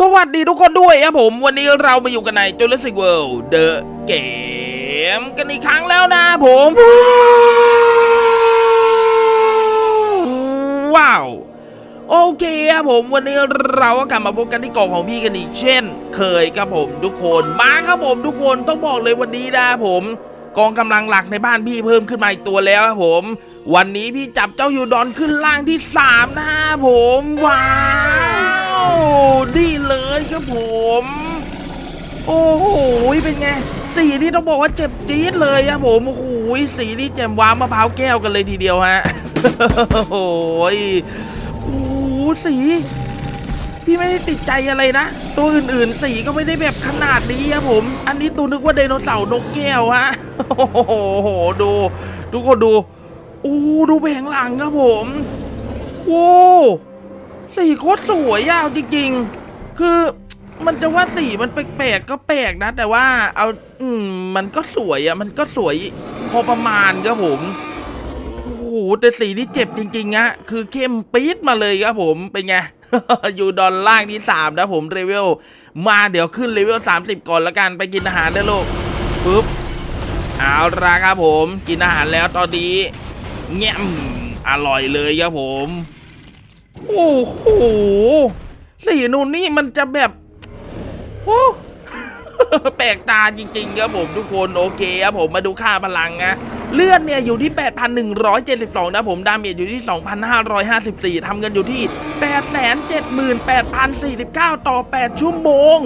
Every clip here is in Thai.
สวัสดีทุกคนด้วยครับผมวันนี้เรามาอยู่กันใน Jurassic World The Game กันอีกครั้งแล้วนะผม ว้าว โอเคครับผมวันนี้เราก็กลับมาพบกันที่กล่องของพี่กันอีกเช่น เคยครับผมทุกคนมาครับผมทุกคนต้องบอกเลยวันนี้นะผม กองกำลังหลักในบ้านพี่เพิ่มขึ้นมาอีกตัวแล้วครับผม วันนี้พี่จับเจ้ายูดอนขึ้นล่างที่สามนะผม ว้าว ดีเลยครับผม โอ้โห เป็นไง สีนี่ต้องบอกว่าเจ็บจี๊ดเลยครับผม โอ้โห สีนี่แจ่มว้ามะพร้าวแก้วกันเลยทีเดียวฮะ โอ้โหโอ้สี พี่ไม่ได้ติดใจอะไรนะ ตัวอื่นๆ สีก็ไม่ได้แบบขนาดนี้ครับผม อันนี้ตัวนึกว่าไดโนเสาร์นกแก้วฮะ โอ้โห ดู ทุกคนดู โอ้ดูแผงหลังครับผมโอ้สีโคตรสวยยาวจริง ๆ คือมันจะว่าสีมันแปลกๆก็แปลกนะ แต่ว่าเอาอืมมันก็สวยอะมันก็สวยพอประมาณครับผมโอ้โหแต่สีนี่เจ็บจริงๆอะคือเข้มปี๊ดมาเลยครับผมเป็นไงอยู่ดอนล่างที่3นะผมเลเวลมาเดี๋ยวขึ้นเลเวล30ก่อนละกันไปกินอาหารได้ลูกปึ๊บเอาละครับผม กินอาหารแล้วตอนนี้ แง่มอร่อยเลยครับผม โอ้โหสีนู่นนี่มันจะแบบโอ้แปลกตาจริงๆครับผมทุกคนโอเคครับผมมาดูค่าพลังนะเลือดเนี่ยอยู่ที่ 8,172 นะผม ดาเมจอยู่ที่ 2,554 ทำเงินอยู่ที่ 878,049 ต่อ 8 ชั่วโมง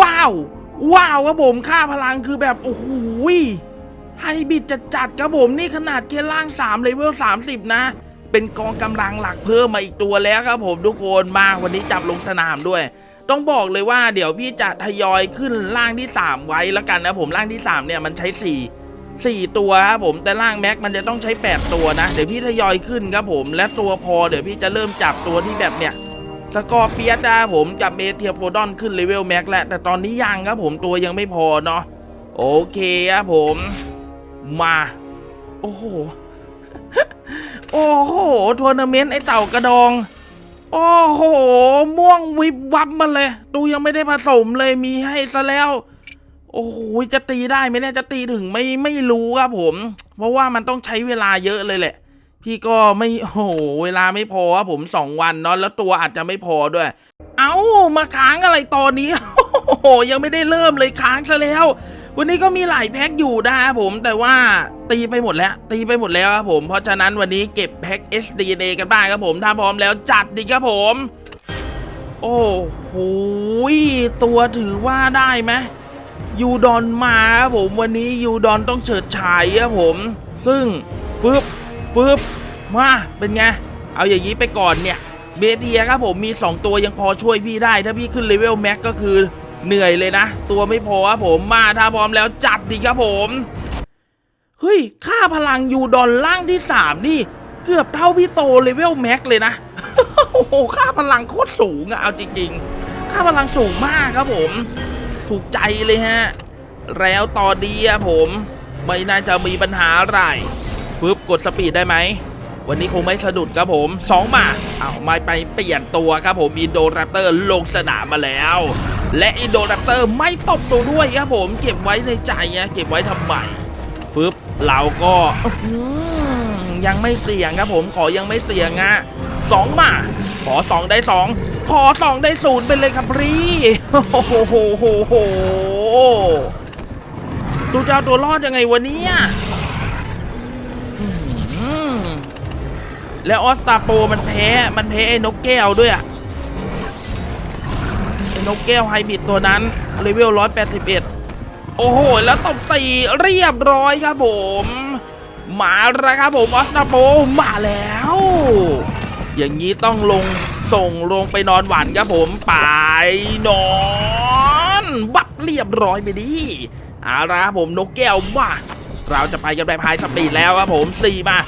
ว้าว ว้าวครับผม ค่าพลังคือแบบ โอ้โห ไฮบิดจัดๆครับผมนี่ขนาดแค่ล่าง3เลเวล30 นะ เป็นกองกำลังหลักเพิ่มมาอีกตัวแล้วครับผมทุกคนมาวันนี้จับลงสนามด้วย ต้องบอกเลยว่าเดี๋ยวพี่จะทยอยขึ้นล่างที่ 3 ไว้แล้วกันนะผมล่างที่ 3 เนี่ยมันใช้ 4 4 ตัวครับผมแต่ล่างแม็กมันจะต้องใช้ 8 ตัวนะ เดี๋ยวพี่ทยอยขึ้นครับผม และตัวพอเดี๋ยวพี่จะเริ่มจับตัวที่แบบเนี่ยสกอร์เปียสนะผมจับเมเทียโฟดอนขึ้นเลเวลแม็กแล้วแต่ตอนนี้ยังครับผมตัวยังไม่พอเนาะโอเคครับผม มา โอ้โห โอ้โหทัวร์นาเมนต์ไอเต่ากระดอง โอ้โห ม่วงวิบวับมาเลย ตูยังไม่ได้ผสมเลยมีให้ซะแล้ว โอ้โห จะตีได้ไหมเนี่ย จะตีถึงไม่ไม่รู้ครับผม เพราะว่ามันต้องใช้เวลาเยอะเลยแหละ พี่ก็ไม่ โอ้โห เวลาไม่พอครับผมสองวันเนาะ แล้วตัวอาจจะไม่พอด้วย เอ้า มาค้างอะไรตอนนี้ โอ้โห ยังไม่ได้เริ่มเลยค้างซะแล้ว วันนี้ก็มีหลายแพ็คอยู่นะครับผมแต่ว่าตีไปหมดแล้ว ตีไปหมดแล้วครับผม เพราะฉะนั้นวันนี้เก็บแพ็ค SDNA กันบ้างครับผมถ้าพร้อมแล้วจัดดีครับผม โอ้โหตัวถือว่าได้ไหมยูดอนมาครับผมวันนี้ยูดอนต้องเฉิดฉายครับผม ซึ่งฟึบฟึบมาเป็นไง เอาอย่างนี้ไปก่อนเนี่ยเบเทียครับผมมี 2 ตัวยังพอช่วยพี่ได้ ถ้าพี่ขึ้นเลเวลแม็กก็คือ เหนื่อยเลยนะ ตัวไม่พอครับผมมาถ้าพร้อมแล้วจัดดีครับผมเฮ้ยค่าพลังยูดอนล่างที่3นี่ เกือบเท่าพี่โตเลเวลแม็กเลยนะโอ้โหค่าพลังโคตรสูงอะเอาจริงๆค่าพลังสูงมากครับผม ถูกใจเลยฮะ แล้วตอนนี้อะผม ไม่น่าจะมีปัญหาอะไรฟึบกดสปีดได้ไหมวันนี้คงไม่สะดุดครับผมสองมาเอาไม่ไปเปลี่ยนตัวครับผมอินโดแรปเตอร์ลงสนามมาแล้ว และอินโดแรปเตอร์ไม่ตบตัวด้วยครับผมเก็บไว้ในใจอะเก็บไว้ทำไมฟึบเราก็ยังไม่เสี่ยงครับผมขอยังไม่เสี่ยงอะสองมาขอสองได้สองขอสองได้ศูนย์ไปเลยครับพี่โอ้โหโหโหโหดูจะเอาตัวรอดยังไงวะเนี่ยอื้อหือแล้วออสตาโปมันแพ้ มันแพ้ไอ้นกแก้วด้วยอะ นกแก้วไฮบิดตัวนั้นเลเวล181 โอ้โห แล้วตบตีเรียบร้อยครับผม มาแล้วครับผมออสตาโปมาแล้ว อย่างนี้ต้องลงส่งลงไปนอนหวานครับผมไปนอน บับเรียบร้อยไปดิเอาละครับผมนกแก้วมาเราจะไปกันแบบไฮสปีดแล้วครับผมสี่มา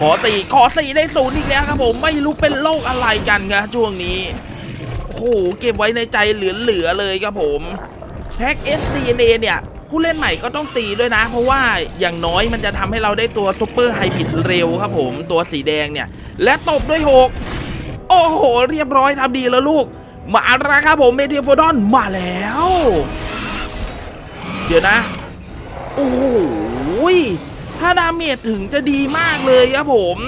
ขอสี่ขอสี่ได้ศูนย์อีกแล้วครับผมไม่รู้เป็นโรคอะไรกันครับช่วงนี้ โอ้โหเก็บไว้ในใจเหลือๆเลยครับผมแพ็ก SDNA เนี่ยผู้เล่นใหม่ก็ต้องตีด้วยนะ เพราะว่าอย่างน้อยมันจะทำให้เราได้ตัวซูเปอร์ไฮบริดเร็วครับผมตัวสีแดงเนี่ย และตบด้วยหกโอ้โห เรียบร้อยทำดีแล้วลูก มาแล้วครับผมเมเทียโฟดอนมาแล้ว เดี๋ยวนะ โอ้โหถ้าดาเมจถึงจะดีมากเลยครับผม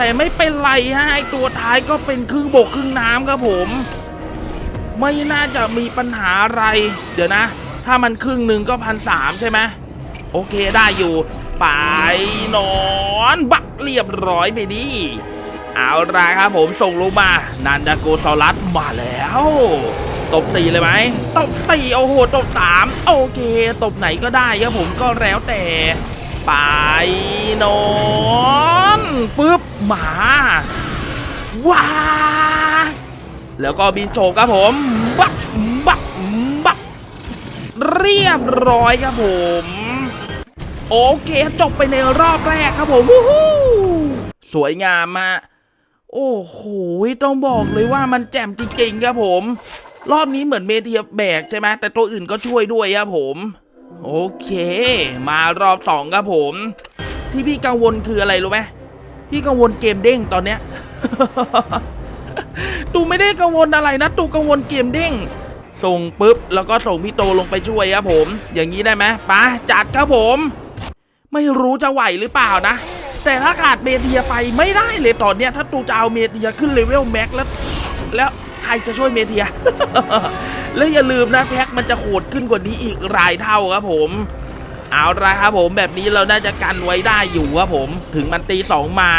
แต่ไม่เป็นไรฮะไอตัวท้ายก็เป็นครึ่งบกครึ่งน้ำครับผม ไม่น่าจะมีปัญหาอะไร เดี๋ยวนะ ถ้ามันครึ่งหนึ่งก็พันสามใช่ไหมโอเคได้อยู่ ไปนอนบักเรียบร้อยไปดิเอาละครับผมส่งลงมา นันดาโกซอรัสมาแล้ว ตบตีเลยไหมตบตีโอ้โหตบสามโอเค ตบไหนก็ได้ครับผมก็แล้วแต่ ไปนอนฟึบ มา ว้า แล้วก็บินโฉกครับผมบักบักบักเรียบร้อยครับผม โอเคจบไปในรอบแรกครับผมวู้ฮู้สวยงามมากโอ้โหต้องบอกเลยว่ามันแจ่มจริงๆครับผม รอบนี้เหมือนเมเทียแบกใช่ไหมแต่ตัวอื่นก็ช่วยด้วยครับผม โอเค มารอบสองครับผม ที่พี่กังวลคืออะไรรู้ไหม พี่กังวลเกมเด้งตอนเนี้ยตูไม่ได้กังวลอะไรนะตูกังวลเกมเด้ง ส่งปุ๊บแล้วก็ส่งพี่โตลงไปช่วยครับผม อย่างนี้ได้ไหมไปะจัดครับผม ไม่รู้จะไหวหรือเปล่านะ แต่ถ้าขาดเมเดียไปไม่ได้เลยตอนเนี้ย ถ้าตูจะเอาเมเดียขึ้นเลเวลแม็กแล้ว แล้วใครจะช่วยเมเดีย แล้วอย่าลืมนะแพ็กมันจะโหดขึ้นกว่านี้อีกรายเท่าครับผม เอาละครับผมแบบนี้เราน่าจะกันไว้ได้อยู่ครับผมถึงมันตีสองมา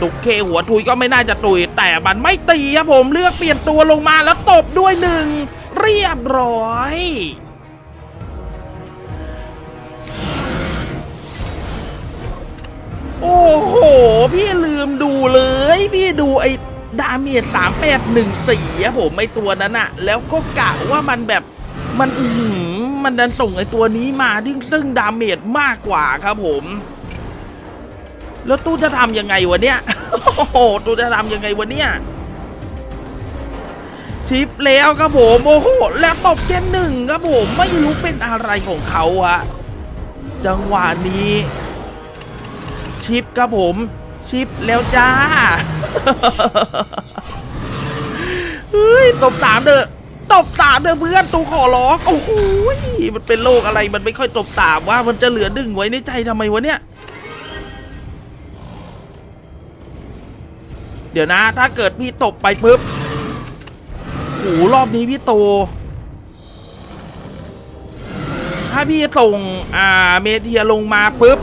ตุกเคหัวทุยก็ไม่น่าจะตุย แต่มันไม่ตีครับผมเลือกเปลี่ยนตัวลงมาแล้วตบด้วยหนึ่งเรียบร้อยโอ้โห พี่ลืมดูเลย พี่ดูไอ้ดาเมจสามแปดหนึ่งสี่อะผมไอ้ตัวนั้นอะแล้วก็กะว่ามันแบบมันอือหือ มันดันส่งไอตัวนี้มาที่ซึ่งดาเมจมากกว่าครับผม แล้วตู้จะทำยังไงวะเนี่ยโอ้โหตู้จะทำยังไงวะเนี่ยชิปแล้วครับผมโอ้โหแล้วตบแค่หนึ่งครับผมไม่รู้เป็นอะไรของเขาอะจังหวะนี้ ชิปครับผม ชิปแล้วจ้าเฮ้ยตบสามเด้อ ตบสาเด้อเพื่อนตูขอร้องโอ้โหมันเป็นโรคอะไรมันไม่ค่อยตบสาว่ามันจะเหลือดึงไว้ในใจทำไมวะเนี่ย เดี๋ยวนะ ถ้าเกิดพี่ตบไปปุ๊บโหรอบนี้พี่โต ถ้าพี่ส่งอ่าเมเทียลงมาปุ๊บ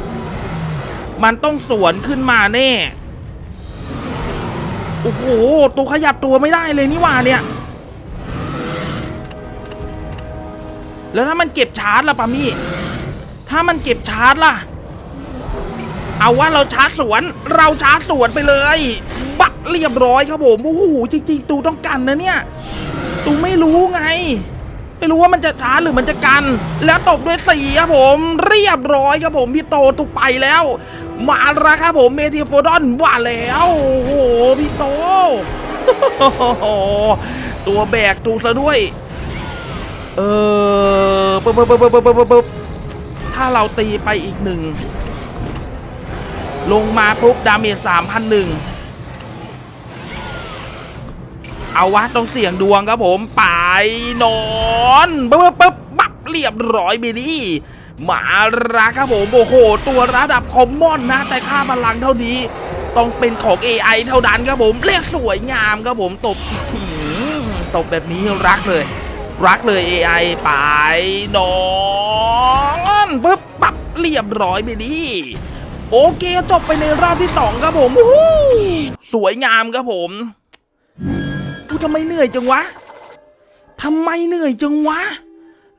มันต้องสวนขึ้นมาแน่ โอ้โห ตัวขยับตัวไม่ได้เลยนี่ว่าเนี่ย แล้วถ้ามันเก็บชาร์จล่ะปามี่ ถ้ามันเก็บชาร์จล่ะ เอาว่าเราชาร์จสวน เราชาร์จสวนไปเลย บักเรียบร้อยครับผมโอ้โหจริงๆตูต้องกันนะเนี่ย ตูไม่รู้ไง ไม่รู้ว่ามันจะชาร์จหรือมันจะกัน แล้วตบด้วยสี่ครับผม เรียบร้อยครับผมพี่โตตุกไปแล้ว มาแล้วครับผมเมทีโฟดอนว่าแล้ว โอ้โหพี่โตตัวแบกตูซะด้วย เออปึ๊บปึ๊บปึ๊บปึ๊บปึ๊บปึ๊บถ้าเราตีไปอีกหนึ่ง ลงมาปุ๊บดาเมจสามพันหนึ่งเอาวะต้องเสี่ยงดวงครับผมไปนอนปึ๊บปึ๊บปึ๊บบับเรียบร้อยไปดิมาระครับผมโอ้โห ตัวระดับคอมมอนนะ แต่ค่าพลังเท่านี้ ต้องเป็นของ AI เท่านั้นครับผมเรียกสวยงามครับผมตบตบแบบนี้รักเลย รักเลย AI ไปนอนปึ๊บปับเรียบร้อยไปดิโอเคจบไปในรอบที่สองครับผมสวยงามครับผมกูทำไมเหนื่อยจังวะทำไมเหนื่อยจังวะ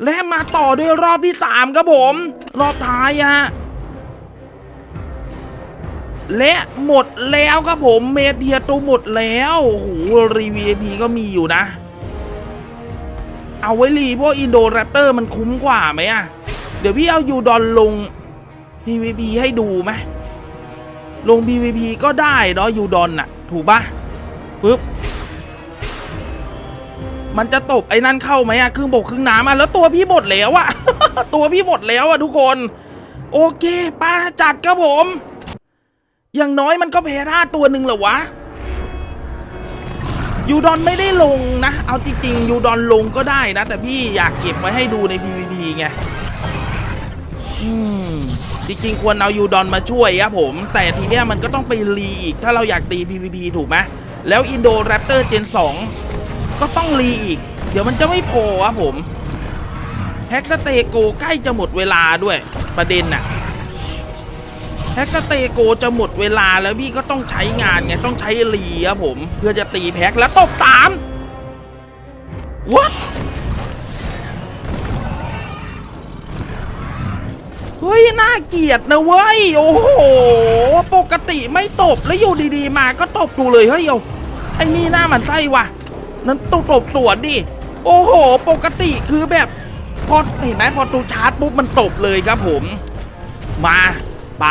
และมาต่อด้วยรอบที่สามครับผม รอบท้ายอะและหมดแล้วครับผมเมเดียตัวหมดแล้วโอ้โหรีวีพีก็มีอยู่นะ เอาไว้รีเพราะอินโดแรปเตอร์มันคุ้มกว่าไหมอะเดี๋ยวพี่เอายูดอนลง PVP ให้ดูไหมลง PVP ก็ได้เนาะยูดอนน่ะ ถูกปะฟึบมันจะตบไอ้นั่นเข้าไหมอะครึ่งบกครึ่งน้ำอะแล้วตัวพี่หมดแล้วอะตัวพี่หมดแล้วอะทุกคน โอเคป้าจัดครับผม อย่างน้อยมันก็แพ้ท่าตัวหนึ่งเหรอวะ ยูดอนไม่ได้ลงนะ เอาจริงๆยูดอนลงก็ได้นะ แต่พี่อยากเก็บไว้ให้ดูใน PVP ไงอืมจริงๆ ควรเอายูดอนมาช่วยครับผม แต่ทีเนี้ยมันก็ต้องไปรีอีก ถ้าเราอยากตี PVP ถูกไหมแล้วอินโดแรปเตอร์เจน2 ก็ต้องรีอีก เดี๋ยวมันจะไม่พอครับผมแฮกสเตโกใกล้จะหมดเวลาด้วยประเด็นน่ะ แฮกเตโกจะหมดเวลาแล้วพี่ก็ต้องใช้งานไงต้องใช้รีครับผม เพื่อจะตีแพ็กแล้วตบสาม What เฮ้ยน่าเกลียดนะเว้ย โอ้โห ปกติไม่ตบแล้วอยู่ดีๆ มาก็ตบดูเลยเฮ้ยโยไอ้นี่หน้ามันไส้ว่ะ นั้นตบตบสวนดิ โอ้โห ปกติคือแบบ พอเห็นไหมพอตูชาร์จปุ๊บมันตบเลยครับผม มา ไป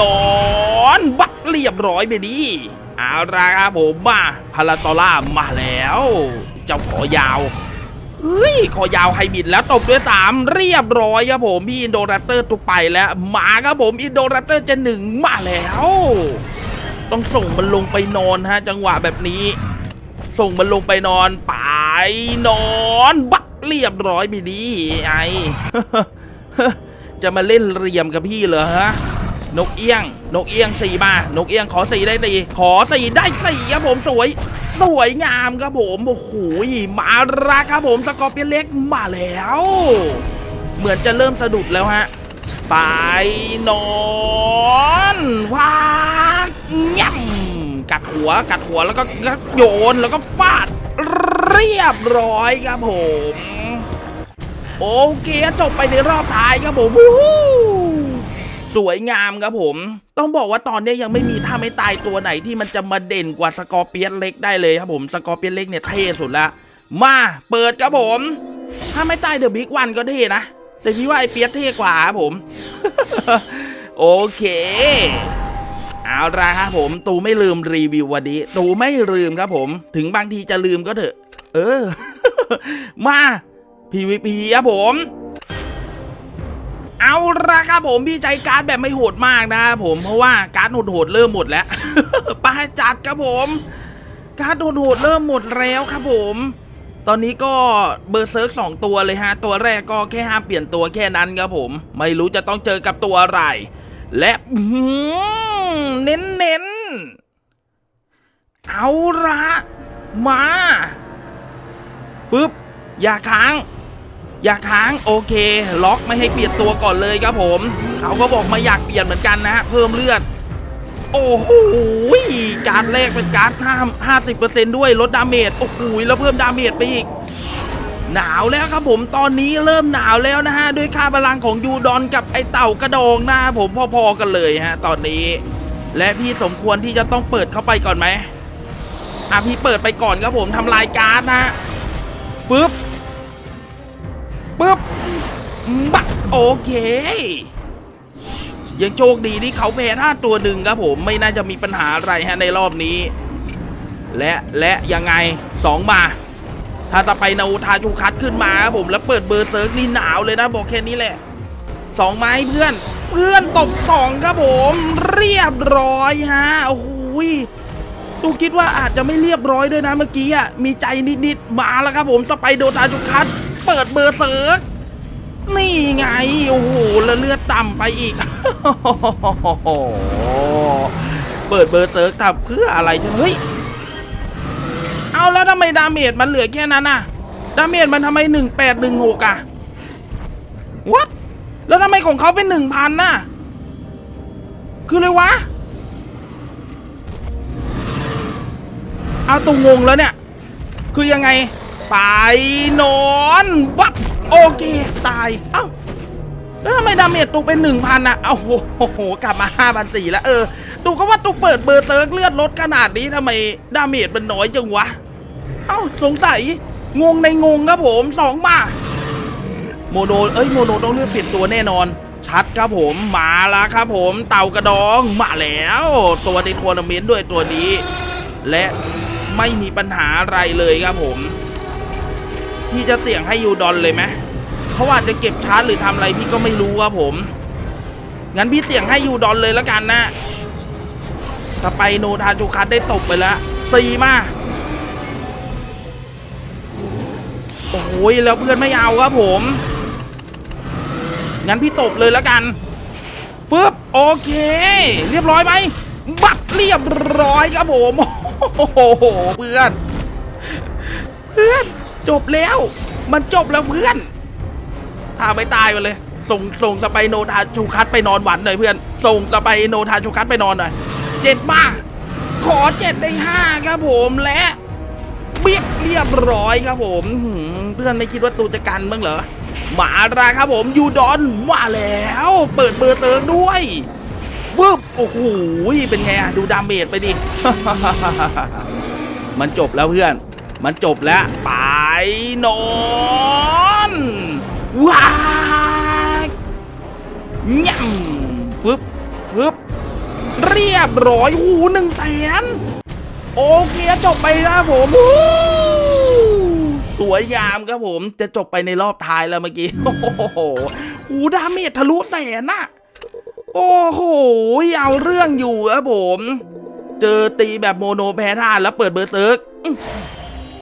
นอนบักเรียบร้อยไปดิเอาละครับผมมาพาราตอล่ามาแล้ว เจ้าขอยาวเฮ้ยขอยาวไฮบิดแล้วตบด้วยสามเรียบร้อยครับผมพี่อินโดแรปเตอร์ตุกไปแล้วมาครับผมอินโดแรปเตอร์จะหนึ่งมาแล้ว ต้องส่งมันลงไปนอนฮะ จังหวะแบบนี้ ส่งมันลงไปนอนไปนอน บักเรียบร้อยไปดีไอ จะมาเล่นเรียมกับพี่เหรอฮะนกเอี้ยง นกเอี้ยงสี่มา นกเอี้ยงขอสี่ได้สี่ขอสี่ได้สี่ครับผมสวยสวยงามครับผมโอ้โหมาราครับผมสกอร์เปียนเล็กมาแล้ว เหมือนจะเริ่มสะดุดแล้วฮะไปนอนวากย่ำกัดหัวกัดหัวแล้วก็โยนแล้วก็ฟาดเรียบร้อยครับผม โอเคจบไปในรอบท้ายครับผมสวยงามครับผม ต้องบอกว่าตอนนี้ยังไม่มีท่าไม่ตายตัวไหนที่มันจะมาเด่นกว่าสกอร์เปียนเล็กได้เลยครับผมสกอร์เปียนเล็กเนี่ยเท่สุดละมาเปิดครับผม ถ้าไม่ตายเดอะบิ๊กวันก็เท่นะ แต่พี่ว่าไอเปียสเท่กว่าครับผม โอเค เอาละครับผม ตูไม่ลืมรีวิววันนี้ ตูไม่ลืมครับผม ถึงบางทีจะลืมก็เถอะ เออ มา PVP ครับผมเอาละครับผมพี่ใจการ์ดแบบไม่โหดมากนะครับผมเพราะว่าการ์ดโหดๆเริ่มหมดแล้วไปจัดครับผม การ์ดโหดๆเริ่มหมดแล้วครับผม ตอนนี้ก็เบอร์เซิร์กสองตัวเลยฮะ ตัวแรกก็แค่ห้ามเปลี่ยนตัวแค่นั้นครับผม ไม่รู้จะต้องเจอกับตัวอะไร และเน้นเน้นๆเอาละมาฟึบอย่าค้าง อย่าค้างโอเค ล็อกไม่ให้เปลี่ยนตัวก่อนเลยครับผม เขาก็บอกมาอยากเปลี่ยนเหมือนกันนะฮะเพิ่มเลือด โอ้โหการแรกเป็นการห้าห้าสิบเปอร์เซ็นด้วยลดดาเมจโอ้โหแล้วเพิ่มดาเมจไปอีก หนาวแล้วครับผมตอนนี้เริ่มหนาวแล้วนะฮะด้วยค่าพลังของยูดอนกับไอเต่ากระดองนะผมพอๆกันเลยฮะ ตอนนี้ และพี่สมควรที่จะต้องเปิดเข้าไปก่อนไหมอะพี่เปิดไปก่อนครับผมทำลายการ์ดนะฮะปึ๊บ ปึ๊บบักโอเค ยังโชคดีที่เขาแพ้ท่าตัวหนึ่งครับผมไม่น่าจะมีปัญหาอะไรฮะในรอบนี้ และและยังไงสองมาถ้าจะไปนาทาชูคัดขึ้นมาครับผมแล้วเปิดเบอร์เซิร์กนี่หนาวเลยนะบอกแค่นี้แหละสองไม้เพื่อน เพื่อนตบสองครับผม เรียบร้อยฮะโอ้โหยตูคิดว่าอาจจะไม่เรียบร้อยด้วยนะเมื่อกี้อะมีใจนิดๆมาแล้วครับผมสไปโดทาชูคัด เปิดเบอร์เซิร์กนี่ไง โอ้โหแล้วเลือดต่ำไปอีก เปิดเบอร์เซิร์กทำเพื่ออะไรใช่ไหมเฮ้ย เอาแล้วทำไมดาเมจมันเหลือแค่นั้นน่ะ ดาเมจมันทำไมหนึ่งแปดหนึ่งหกอะวัดแล้วทำไมของเขาเป็นหนึ่งพันน่ะ คือเลยวะ เอาตรงงงแล้วเนี่ย คือยังไง ไปนอนวับโอเค ตาย เอ้า แล้วทำไมดาเมจตูเป็นหนึ่งพันอะเอาโอ้โห กลับมาห้าพันสี่แล้ว เออ ตูก็ว่าตูเปิดเบอร์เซิร์กเลือดลดขนาดนี้ทำไมดาเมจมันน้อยจังวะ เอ้า สงสัย งงในงงครับผมสองมาโมโนเอ้ยโมโนต้องเลือกเปลี่ยนตัวแน่นอน ชัดครับผมมาแล้วครับผมเต่ากระดองมาแล้ว ตัวในทัวร์นาเมนต์ด้วยตัวนี้ และไม่มีปัญหาอะไรเลยครับผม พี่จะเสี่ยงให้ยูดอนเลยไหมเขาอาจจะเก็บชาร์จหรือทำอะไรพี่ก็ไม่รู้ครับผม งั้นพี่เสี่ยงให้ยูดอนเลยแล้วกันนะถ้าไปโนทาจูคัตได้ตบไปแล้วสี่มา โอ้ยแล้วเพื่อนไม่เอาครับผม งั้นพี่ตบเลยแล้วกันฟึบโอเค เรียบร้อยไหมบัตรเรียบร้อยครับผม โอ้โหเพื่อน เพื่อน จบแล้ว มันจบแล้วเพื่อนพาไปตายไปเลย ส่งส่งสไปโนทาชูคัตไปนอนหวันหน่อยเพื่อน ส่งสไปโนทาชูคัตไปนอนหน่อยเจ็ดมาขอเจ็ดได้ห้าครับผมและเบียบเรียบร้อยครับผมเพื่อนไม่คิดว่าตูจะกันบ้างเหรอมาราครับผมยูดอนมาแล้ว เปิดเบอร์เติงด้วยฟึบโอ้โหเป็นไงอะดูดาเมจไปดิมันจบแล้วเพื่อน มันจบแล้ว ไปนอนว้ายย่ำฟึบฟึบเรียบร้อยหูหนึ่งแสนโอเคจบไปนะผมสวยงามครับผมจะจบไปในรอบท้ายแล้วเมื่อกี้โอ้โหหูดาเมจทะลุแสนอะโอ้โหเอาเรื่องอยู่ครับผม เจอตีแบบโมโนแพ้ท่าแล้วเปิดเบอร์เติร์ก